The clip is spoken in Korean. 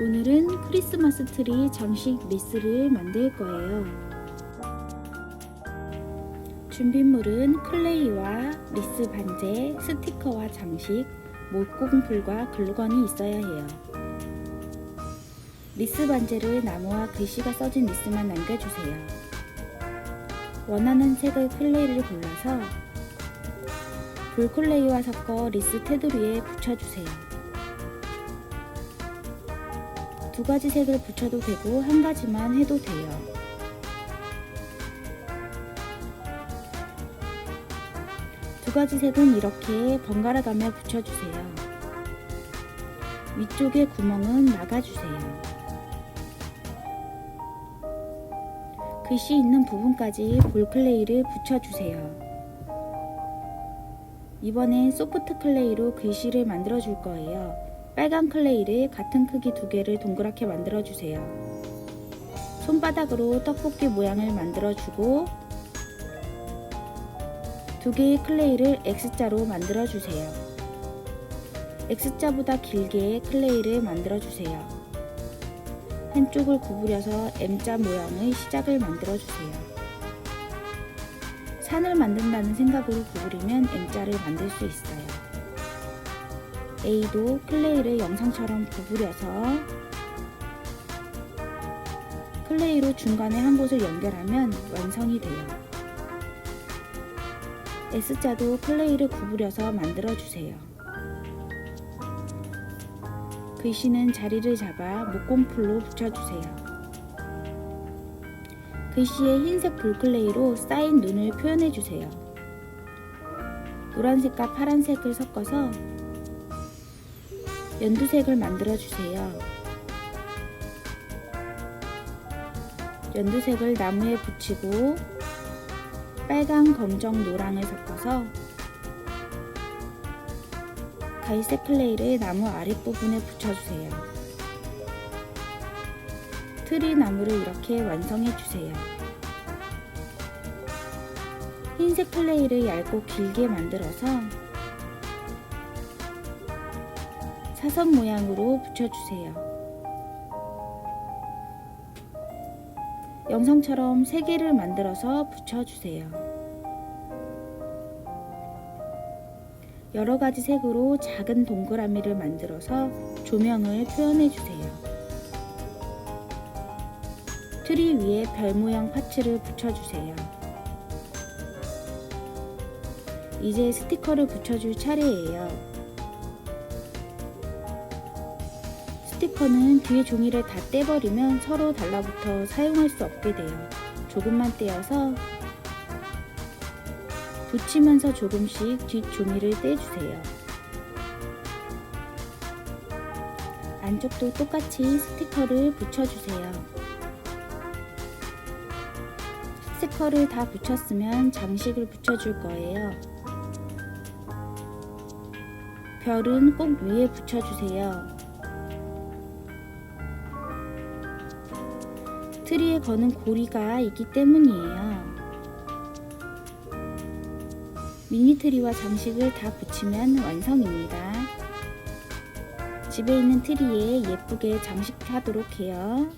오늘은 크리스마스 트리 장식 리스를 만들 거예요. 준비물은 클레이와 리스 반제, 스티커와 장식, 목공풀과 글루건이 있어야 해요. 리스 반제를 나무와 글씨가 써진 리스만 남겨주세요. 원하는 색의 클레이를 골라서 볼클레이와 섞어 리스 테두리에 붙여주세요. 두 가지 색을 붙여도 되고 한 가지만 해도 돼요. 두 가지 색은 이렇게 번갈아 가며 붙여주세요. 위쪽의 구멍은 막아주세요. 글씨 있는 부분까지 볼클레이를 붙여주세요. 이번엔 소프트 클레이로 글씨를 만들어 줄 거예요. 빨간 클레이를 같은 크기 두 개를 동그랗게 만들어 주세요. 손바닥으로 떡볶이 모양을 만들어 주고 두 개의 클레이를 X자로 만들어 주세요. X자보다 길게 클레이를 만들어 주세요. 한쪽을 구부려서 M자 모양의 시작을 만들어 주세요. 산을 만든다는 생각으로 구부리면 M자를 만들 수 있어요. A도 클레이를 영상처럼 구부려서 클레이로 중간에 한 곳을 연결하면 완성이 돼요. S자도 클레이를 구부려서 만들어주세요. 글씨는 자리를 잡아 목공풀로 붙여주세요. 글씨에 흰색 볼클레이로 쌓인 눈을 표현해주세요. 노란색과 파란색을 섞어서 연두색을 만들어 주세요. 연두색을 나무에 붙이고 빨강, 검정, 노랑을 섞어서 갈색 클레이를 나무 아랫부분에 붙여주세요. 트리 나무를 이렇게 완성해 주세요. 흰색 클레이를 얇고 길게 만들어서 사선 모양으로 붙여주세요. 영상처럼 세 개를 만들어서 붙여주세요. 여러 가지 색으로 작은 동그라미를 만들어서 조명을 표현해 주세요. 트리 위에 별 모양 파츠를 붙여주세요. 이제 스티커를 붙여줄 차례예요. 스티커는 뒤에 종이를 다 떼버리면 서로 달라붙어 사용할 수 없게 돼요. 조금만 떼어서 붙이면서 조금씩 뒷 종이를 떼주세요. 안쪽도 똑같이 스티커를 붙여주세요. 스티커를 다 붙였으면 장식을 붙여줄 거예요. 별은 꼭 위에 붙여주세요. 트리에 거는 고리가 있기 때문이에요. 미니 트리와 장식을 다 붙이면 완성입니다. 집에 있는 트리에 예쁘게 장식하도록 해요.